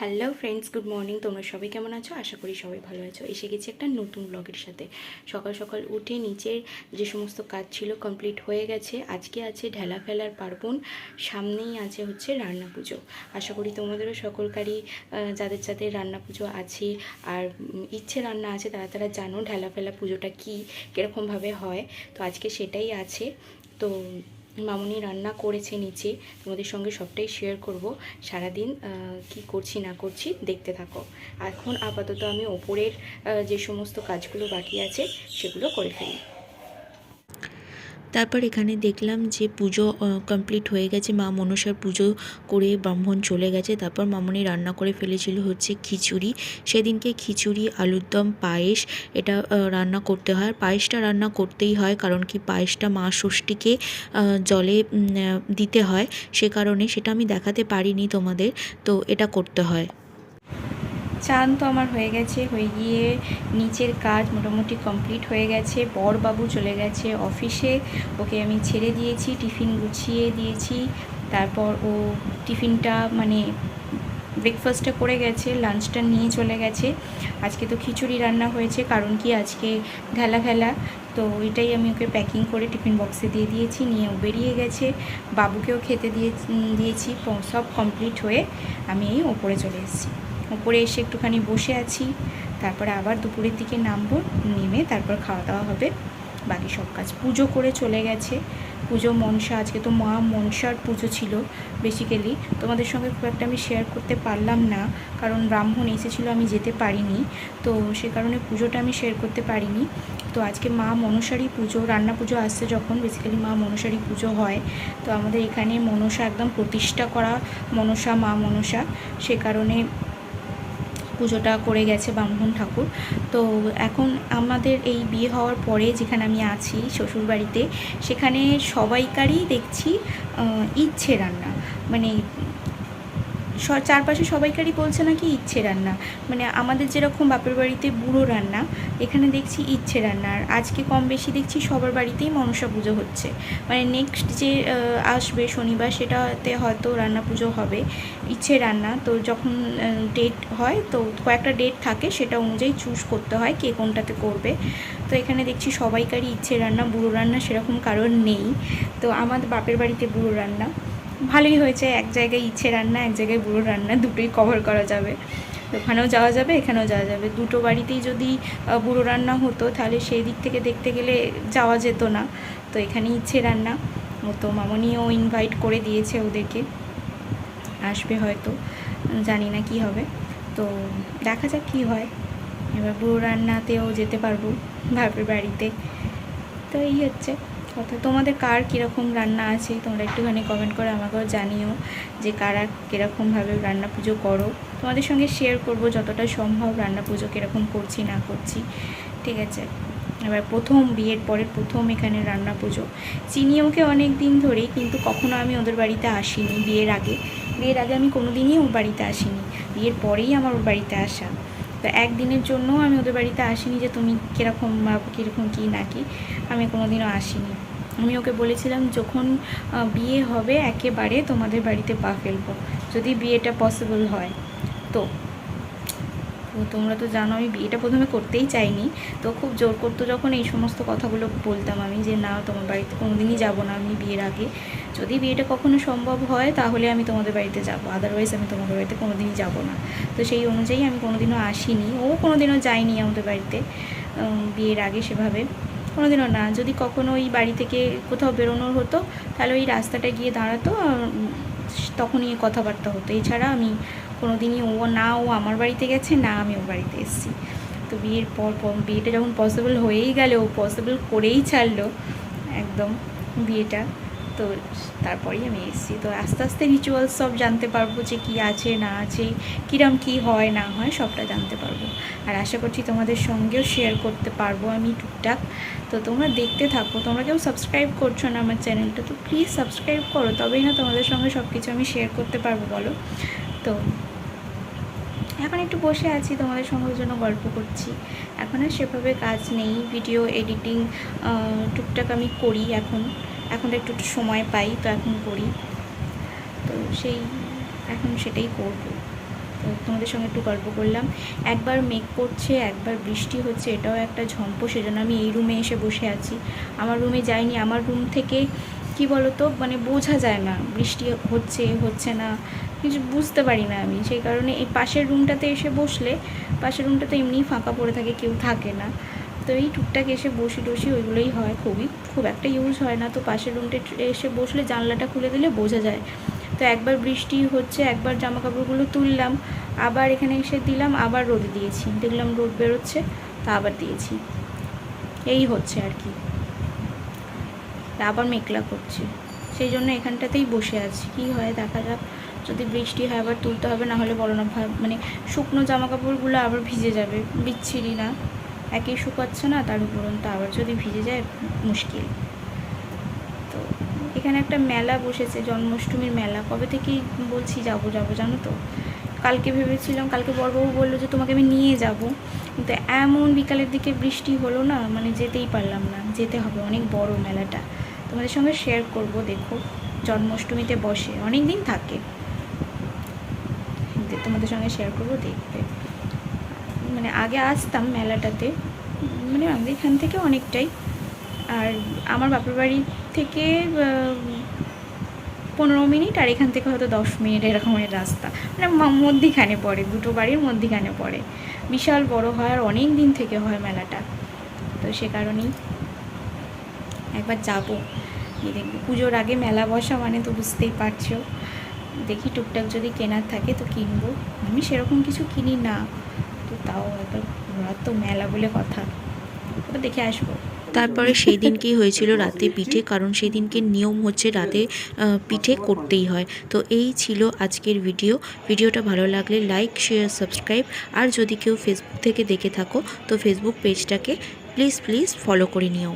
Hello friends good morning তোমরা সবাই কেমন আছো? আশা করি সবাই ভালো আছো। এসে গেছি একটা নতুন ব্লগের সাথে। সকাল সকাল উঠে নিচের যে সমস্ত কাজ ছিল কমপ্লিট হয়ে গেছে। আজকে আছে ঢেলা ফেলার পার্বণ। সামনেই আছে হচ্ছে রান্না পুজো। আশা করি তোমাদেরও সকলকারই যাদের যাদের রান্না পুজো আছে আর ইচ্ছে রান্না আছে, তারা তারা জানো ঢেলা ফেলা পুজোটা কী, কীরকমভাবে হয়। তো আজকে সেটাই আছে। তো মামুনি রান্না করেছে নিচে। তোমাদের সঙ্গে সবটাই শেয়ার করব। সারাদিন কি করছি, না করছি, দেখতে থাকো। এখন আপাতত আমি ওপরের যে সমস্ত কাজগুলো বাকি আছে, সেগুলো করে ফেলি। তারপর এখানে দেখলাম যে পুজো কমপ্লিট হয়ে গেছে। মা মনসার পুজো করে ব্রাহ্মণ চলে গেছে। তারপর মামনি রান্না করে ফেলেছিল হচ্ছে খিচুড়ি। সেদিনকে খিচুড়ি, আলুর দম, পায়েস, এটা রান্না করতে হয়। পায়েসটা রান্না করতেই হয়, কারণ কি পায়েসটা মা ষষ্ঠীকে জলে দিতে হয়। সে কারণে সেটা আমি দেখাতে পারিনি তোমাদের। তো এটা করতে হয়। চান তো আমার হয়ে গেছে, হয়ে গিয়ে নিচের কাজ মোটামুটি কমপ্লিট হয়ে গেছে। বরবাবু চলে গেছে অফিসে ওকে আমি ছেড়ে দিয়েছি, টিফিন গুছিয়ে দিয়েছি। তারপর ও টিফিনটা মানে ব্রেকফাস্টটা করে গেছে লাঞ্চটা নিয়ে চলে গেছে। আজকে তো খিচুড়ি রান্না হয়েছে, কারণ কি আজকে ঢেলা ফেলা তো এটাই আমি ওকে প্যাকিং করে টিফিন বক্সে দিয়ে দিয়েছি, নিয়ে ও বেরিয়ে গেছে। বাবুকেও খেতে দিয়ে, দিয়েছি সব কমপ্লিট হয়ে আমি এই ওপরে চলে এসেছি। উপরে এসে একটুখানি বসে আছি। তারপরে আবার দুপুরের দিকে নামবো, নেমে তারপর খাওয়া দাওয়া হবে। বাকি সব কাজ। পুজো করে চলে গেছে। পুজো মনসা, আজকে তো মা মনসার পুজো ছিল বেসিক্যালি তোমাদের সঙ্গে খুব একটা আমি শেয়ার করতে পারলাম না, কারণ ব্রাহ্মণ এসেছিল, আমি যেতে পারিনি। তো সে কারণে পুজোটা আমি শেয়ার করতে পারিনি। তো আজকে মা মনসারই পুজো, রান্না পুজো আসছে যখন বেসিক্যালি মা মনসারই পুজো হয়। তো আমাদের এখানে মনসা একদম প্রতিষ্ঠা করা মনসা, মা মনসা। সে কারণে পুজোটা করে গেছে ব্রাহ্মণ ঠাকুর। তো এখন আমাদের এই বিয়ে হওয়ার পরে যেখানে আমি আছি শ্বশুরবাড়িতে, সেখানে সবাইকারই দেখছি ইচ্ছে রান্না। মানে চারপাশে সবাইকারই বলছে নাকি ইচ্ছে রান্না। মানে আমাদের যেরকম বাপের বাড়িতে বুড়ো রান্না, এখানে দেখছি ইচ্ছে রান্না। আর আজকে কম বেশি দেখছি সবার বাড়িতেই মনসা পুজো হচ্ছে। মানে নেক্সট যে আসবে শনিবার সেটাতে হয়তো রান্না পুজো হবে, ইচ্ছে রান্না। তো যখন ডেট হয়, তো কয়েকটা ডেট থাকে, সেটা অনুযায়ী চুজ করতে হয় কে কোনটাতে করবে। তো এখানে দেখছি সবাইকারই ইচ্ছে রান্না, বুড়ো রান্না সেরকম কারণ নেই। তো আমাদের বাপের বাড়িতে বুড়ো রান্না। ভালোই হয়েছে, এক জায়গায় ইচ্ছে রান্না, এক জায়গায় বুড়ো রান্না, দুটোই কভার করা যাবে। ওখানেও যাওয়া যাবে, এখানেও যাওয়া যাবে। দুটো বাড়িতেই যদি বুড়ো রান্না হতো, তাহলে সেই দিক থেকে দেখতে গেলে যাওয়া যেত না। তো এখানে ইচ্ছে রান্না। তো মামনিও ইনভাইট করে দিয়েছে ওদেরকে। আসবে হয়তো, জানি না কি হবে। তো দেখা যাক কি হয়। এবার বুড়ো রান্নাতেও যেতে পারব বাপের বাড়িতে। তো এই হচ্ছে। কথা। তোমাদের কার কীরকম রান্না আছে? তোমরা একটুখানি কমেন্ট করে আমাকেও জানিও যে কারা কীরকমভাবে রান্না পুজো করো। তোমাদের সঙ্গে শেয়ার করব যতটা সম্ভব রান্না পুজো কীরকম করছি, না করছি। ঠিক আছে? এবার প্রথম বিয়ের পরে প্রথম এখানে রান্না পুজো চিনি ওকে অনেক দিন ধরেই কিন্তু কখনো আমি ওদের বাড়িতে আসিনি বিয়ের আগে। বিয়ের আগে আমি কোনো দিনই ওর বাড়িতে আসিনি। বিয়ের পরেই আমার ওর বাড়িতে আসা। তো একদিনের জন্য আমি ওদের বাড়িতে আসিনি যে তুমি কীরকম কীরকম কী নাকি আমি কোনোদিনও আসিনি। আমি ওকে বলেছিলাম, যখন বিয়ে হবে, একেবারে তোমাদের বাড়িতে পা ফেলব, যদি বিয়েটা পসিবল হয়। তো তোমরা তো জানো আমি বিয়েটা প্রথমে করতেই চাইনি। তো খুব জোর করতো যখন এই সমস্ত কথাগুলো বলতাম আমি যে না তোমার বাড়িতে কোনোদিনই যাব না আমি বিয়ের আগে। যদি বিয়েটা কখনো সম্ভব হয় তাহলে আমি তোমাদের বাড়িতে যাব। আদারওয়াইজ আমি তোমাদের বাড়িতে কোনোদিনই যাব না। তো সেই অনুযায়ী আমি কোনোদিনও আসিনি। ও কোনোদিনও যায়নি আমাদের বাড়িতে বিয়ের আগে সেভাবে। কোনোদিনও না। যদি কখনো ওই বাড়ি থেকে কোথাও বেরোনোর হতো তাহলে ওই রাস্তাটা গিয়ে দাঁড়াতো আর, তখনই কথাবার্তা হতো। এছাড়া আমি কোনো দিনই ও না, ও আমার বাড়িতে গেছে, না আমি ওর বাড়িতে এসেছি। তো বিয়ের পর বিয়েটা যখন পসিবল হয়েই গেল, ও পসিবল করেই ছাড়লো একদম বিয়েটা। তো তারপরেই আমি এসেছি। তো আস্তে আস্তে রিচুয়ালস সব জানতে পারব যে কী আছে, না আছে, কীরম কী হয়, না হয়, সবটা জানতে পারব। আর আশা করছি তোমাদের সঙ্গেও শেয়ার করতে পারব আমি টুকটাক। তো তোমরা দেখতে থাকো, তোমরা কেউ সাবস্ক্রাইব করছ না আমার চ্যানেলটা তো প্লিজ সাবস্ক্রাইব করো। তবেই না তোমাদের সঙ্গে সব কিছু আমি শেয়ার করতে পারব, বলো। তো এখন একটু বসে আছি, তোমাদের সঙ্গে জন্য গল্প করছি। এখন আর সেভাবে কাজ নেই ভিডিও এডিটিং টুকটাক আমি করি এখন। এখন একটু একটু সময় পাই, তো এখন করি। তো সেই, এখন সেটাই করব। তো তোমাদের সঙ্গে একটু গল্প করলাম। একবার মেঘ করছে, একবার বৃষ্টি হচ্ছে, এটাও একটা ঝম্প, সেজন্য আমি এই রুমে এসে বসে আছি। আমার রুমে যাইনি, আমার রুম থেকে কি বলতো মানে বোঝা যায় না, বৃষ্টি হচ্ছে হচ্ছে না। কিছু বুঝতে পারি না আমি। সেই কারণে এই পাশের রুমটাতে এসে বসলে, পাশের রুমটাতে এমনিই ফাঁকা পড়ে থাকে, কেউ থাকে না। তো এই টুকটাক এসে বসি টসি ওইগুলোই হয়। খুবই, খুব একটা ইউজ হয় না। তো পাশের রুমটা এসে বসলে জানলাটা খুলে দিলে বোঝা যায়। তো একবার বৃষ্টি হচ্ছে, একবার জামা কাপড়গুলো তুললাম, আবার এখানে এসে দিলাম, আবার রোদে দিয়েছি। দেখলাম রোদ বেরোচ্ছে, তা আবার দিয়েছি। এই হচ্ছে আর কি। আবার মেঘলা করছে। সেই জন্য এখানটাতেই বসে আছি। কি হয় দেখা যাক। যদি বৃষ্টি হয় আবার তুলতে হবে, না হলে বলো না মানে শুকনো জামা কাপড়গুলো আবার ভিজে যাবে, বিচ্ছিরি না। একই শুকাচ্ছে না, তার উপরন্ত আবার যদি ভিজে যায়, মুশকিল। তো এখানে একটা মেলা বসেছে, জন্মাষ্টমীর মেলা। কবে থেকেই বলছি যাব যাব, জানো তো? কালকে ভেবেছিলাম, কালকে বড়বাবু বলল যে তোমাকে আমি নিয়ে যাব। কিন্তু এমন বিকালের দিকে বৃষ্টি হলো না মানে যেতেই পারলাম না। যেতে হবে, অনেক বড় মেলাটা। তোমাদের সঙ্গে শেয়ার করব, দেখো। জন্মাষ্টমীতে বসে অনেক দিন থাকে। তোমাদের সঙ্গে শেয়ার করব দেখবে মানে আগে আসতাম মেলাটাতে মানে আমাদের এখান থেকে অনেকটাই। আর আমার বাপের বাড়ি থেকে পনেরো মিনিট, আর এখান থেকে হয়তো দশ মিনিট এরকমের রাস্তা। মানে মধ্যিখানে পড়ে, দুটো বাড়ির মধ্যিখানে পড়ে। বিশাল বড় হয়, আর অনেক দিন থেকে হয় মেলাটা। তো সে কারণেই একবার যাব। দেখব। পুজোর আগে মেলা বসা মানে তো বুঝতেই পারছ। দেখি টুকটাক যদি কেনার থাকে তো কিনবো। আমি সেরকম কিছু কিনি না, তো তাও একবার ঘোরার তো মেলা বলে কথা। ওটা দেখে আসব। তারপরে সেই দিনকেই হয়েছিল রাতে পিঠে? কারণ সেই দিনকে নিয়ম হচ্ছে রাতে পিঠে করতেই হয়। তো এই ছিল আজকের ভিডিও। ভিডিওটা ভালো লাগলে লাইক, শেয়ার, সাবস্ক্রাইব। আর যদি কেউ ফেসবুক থেকে দেখে থাকো, তো ফেসবুক পেজটাকে প্লিজ প্লিজ ফলো করে নিও।